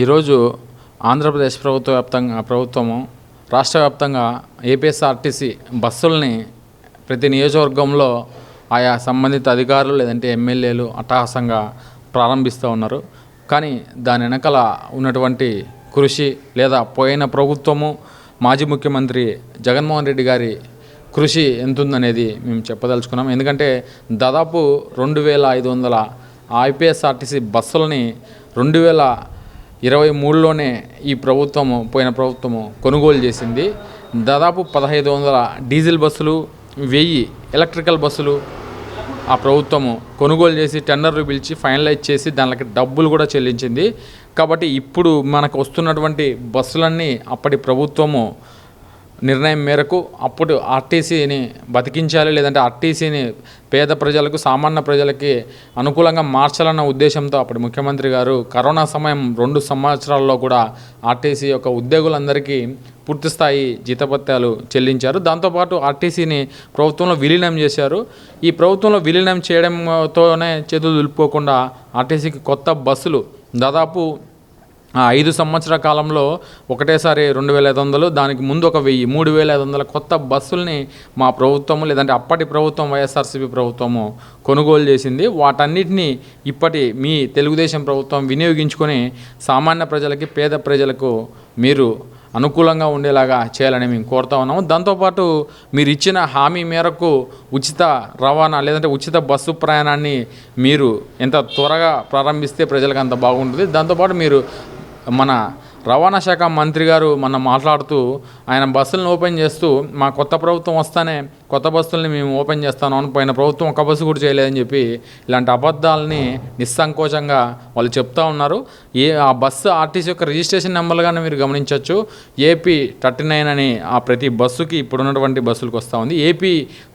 ఈరోజు ఆంధ్రప్రదేశ్ ప్రభుత్వ వ్యాప్తంగా ప్రభుత్వము రాష్ట్ర వ్యాప్తంగా ఏపీఎస్ఆర్టీసీ బస్సుల్ని ప్రతి నియోజకవర్గంలో ఆయా సంబంధిత అధికారులు లేదంటే ఎమ్మెల్యేలు అట్టహాసంగా ప్రారంభిస్తూ ఉన్నారు. కానీ దాని వెనకాల ఉన్నటువంటి కృషి లేదా పోయిన ప్రభుత్వము మాజీ ముఖ్యమంత్రి జగన్మోహన్ రెడ్డి గారి కృషి ఎంతుందనేది మేము చెప్పదలుచుకున్నాం. ఎందుకంటే దాదాపు రెండు వేల ఐదు వందల ఐపీఎస్ఆర్టీసీ బస్సులని రెండు వేల ఇరవై మూడులోనే ఈ ప్రభుత్వము పోయిన ప్రభుత్వము కొనుగోలు చేసింది. దాదాపు పదహైదు వందల డీజిల్ బస్సులు వెయ్యి ఎలక్ట్రికల్ బస్సులు ఆ ప్రభుత్వము కొనుగోలు చేసి టెండర్లు పిలిచి ఫైనలైజ్ చేసి దానికి డబ్బులు కూడా చెల్లించింది. కాబట్టి ఇప్పుడు మనకు వస్తున్నటువంటి బస్సులన్నీ అప్పటి ప్రభుత్వము నిర్ణయం మేరకు అప్పుడు ఆర్టీసీని బతికించాలి లేదంటే ఆర్టీసీని పేద ప్రజలకు సామాన్య ప్రజలకి అనుకూలంగా మార్చాలన్న ఉద్దేశంతో అప్పుడు ముఖ్యమంత్రి గారు కరోనా సమయం రెండు సంవత్సరాల్లో కూడా ఆర్టీసీ యొక్క ఉద్యోగులందరికీ పూర్తిస్థాయి జీతభత్యాలు చెల్లించారు. దాంతోపాటు ఆర్టీసీని ప్రభుత్వంలో విలీనం చేశారు. ఈ ప్రభుత్వంలో విలీనం చేయడంతోనే చేతులు దులుపుకోకుండా ఆర్టీసీకి కొత్త బస్సులు దాదాపు ఆ ఐదు సంవత్సర కాలంలో ఒకటేసారి రెండు వేల ఐదు వందలు దానికి ముందు ఒక వెయ్యి మూడు వేల ఐదు వందల కొత్త బస్సుల్ని మా ప్రభుత్వము లేదంటే అప్పటి ప్రభుత్వం వైఎస్ఆర్సీపీ ప్రభుత్వము కొనుగోలు చేసింది. వాటన్నిటిని ఇప్పటి మీ తెలుగుదేశం ప్రభుత్వం వినియోగించుకొని సామాన్య ప్రజలకి పేద ప్రజలకు మీరు అనుకూలంగా ఉండేలాగా చేయాలని మేము కోరుతా ఉన్నాము. దాంతోపాటు మీరు ఇచ్చిన హామీ మేరకు ఉచిత రవాణా లేదంటే ఉచిత బస్సు ప్రయాణాన్ని మీరు ఎంత త్వరగా ప్రారంభిస్తే ప్రజలకు అంత బాగుంటుంది. దాంతోపాటు మీరు మన రవాణా శాఖ మంత్రి గారు మొన్న మాట్లాడుతూ ఆయన బస్సులను ఓపెన్ చేస్తూ మా కొత్త ప్రభుత్వం వస్తానే కొత్త బస్సుల్ని మేము ఓపెన్ చేస్తాను అని పోయిన ప్రభుత్వం ఒక బస్సు కూడా చేయలేదని చెప్పి ఇలాంటి అబద్ధాలని నిస్సంకోచంగా వాళ్ళు చెప్తా ఉన్నారు. ఏ ఆ బస్సు ఆర్టీసీ యొక్క రిజిస్ట్రేషన్ నెంబర్గానే మీరు గమనించవచ్చు ఏపీ థర్టీ నైన్ అని ఆ ప్రతి బస్సుకి ఇప్పుడున్నటువంటి బస్సులకు వస్తూ ఉంది. ఏపీ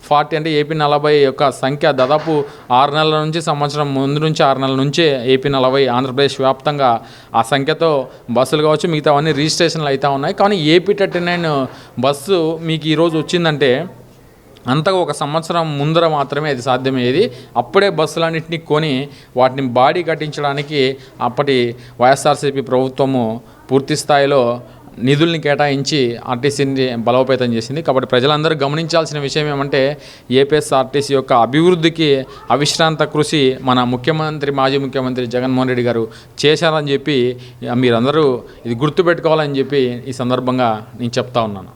ఫార్టీ అంటే ఏపీ నలభై యొక్క సంఖ్య దాదాపు ఆరు నెలల నుంచి సంవత్సరం ముందు నుంచి ఆరు నెలల నుంచే ఏపీ నలభై ఆంధ్రప్రదేశ్ వ్యాప్తంగా ఆ సంఖ్యతో బస్సులు కావచ్చు మిగతావన్నీ రిజిస్ట్రేషన్లు అవుతూ ఉన్నాయి. కానీ ఏపీ థర్టీ నైన్ బస్సు మీకు ఈరోజు వచ్చిందంటే అంతగా ఒక సంవత్సరం ముందర మాత్రమే అది సాధ్యమయ్యేది. అప్పుడే బస్సులన్నింటినీ కొని వాటిని బాడీ కట్టించడానికి అప్పటి వైఎస్ఆర్సీపీ ప్రభుత్వము పూర్తి స్థాయిలో నిధుల్ని కేటాయించి ఆర్టీసీని బలోపేతం చేసింది. కాబట్టి ప్రజలందరూ గమనించాల్సిన విషయం ఏమంటే ఏపీఎస్ఆర్టీసీ యొక్క అభివృద్ధికి అవిశ్రాంత కృషి మన ముఖ్యమంత్రి మాజీ ముఖ్యమంత్రి జగన్మోహన్ రెడ్డి గారు చేశారని చెప్పి మీరందరూ ఇది గుర్తుపెట్టుకోవాలని చెప్పి ఈ సందర్భంగా నేను చెప్తా ఉన్నాను.